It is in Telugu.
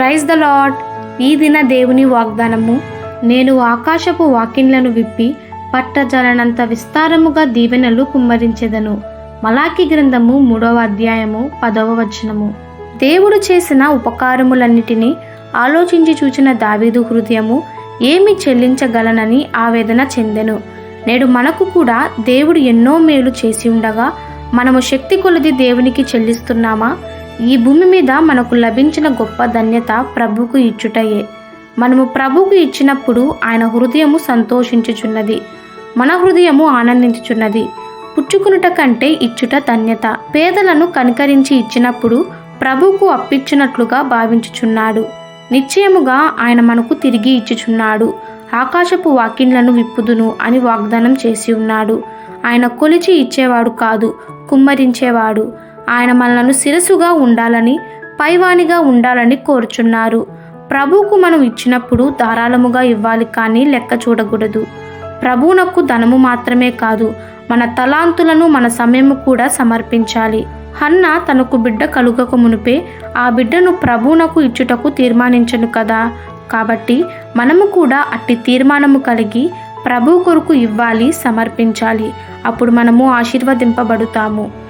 ప్రైజ్ ద లాడ్ ఈ దిన దేవుని వాగ్దానము. నేను ఆకాశపు వాకిన్లను విప్పి పట్టజలనంత విస్తారముగా దీవెనలు కుమ్మరించెదను. మలాకి గ్రంథము మూడవ అధ్యాయము పదవ వచనము. దేవుడు చేసిన ఉపకారములన్నిటినీ ఆలోచించి చూచిన దావీదు హృదయము ఏమి చెల్లించగలనని ఆవేదన చెందెను. నేడు మనకు కూడా దేవుడు ఎన్నో మేలు చేసి ఉండగా మనము శక్తి కొలది దేవునికి చెల్లిస్తున్నామా? ఈ భూమి మీద మనకు లభించిన గొప్ప ధన్యత ప్రభుకు ఇచ్చుటయే. మనము ప్రభుకు ఇచ్చినప్పుడు ఆయన హృదయము సంతోషించుచున్నది. మన హృదయము ఆనందించుచున్నది. పుచ్చుకునుట కంటే ఇచ్చుట ధన్యత. పేదలను కనికరించి ఇచ్చినప్పుడు ప్రభుకు అప్పిచ్చినట్లుగా భావించుచున్నాడు. నిశ్చయముగా ఆయన మనకు తిరిగి ఇచ్చుచున్నాడు. ఆకాశపు వాకిన్లను విప్పుదును అని వాగ్దానం చేసి ఉన్నాడు. ఆయన కొలిచి ఇచ్చేవాడు కాదు కుమ్మరించేవాడు. ఆయన మనలను శిరసుగా ఉండాలని పైవానిగా ఉండాలని కోరుచున్నారు. ప్రభువుకు మనం ఇచ్చినప్పుడు ధారాళముగా ఇవ్వాలి కానీ లెక్క చూడకూడదు. ప్రభువునకు ధనము మాత్రమే కాదు మన తలాంతులను మన సమయము కూడా సమర్పించాలి. హన్న తనకు బిడ్డ కలుగక మునిపే ఆ బిడ్డను ప్రభువునకు ఇచ్చుటకు తీర్మానించను కదా. కాబట్టి మనము కూడా అట్టి తీర్మానము కలిగి ప్రభు కొరకు ఇవ్వాలి సమర్పించాలి. అప్పుడు మనము ఆశీర్వదింపబడుతాము.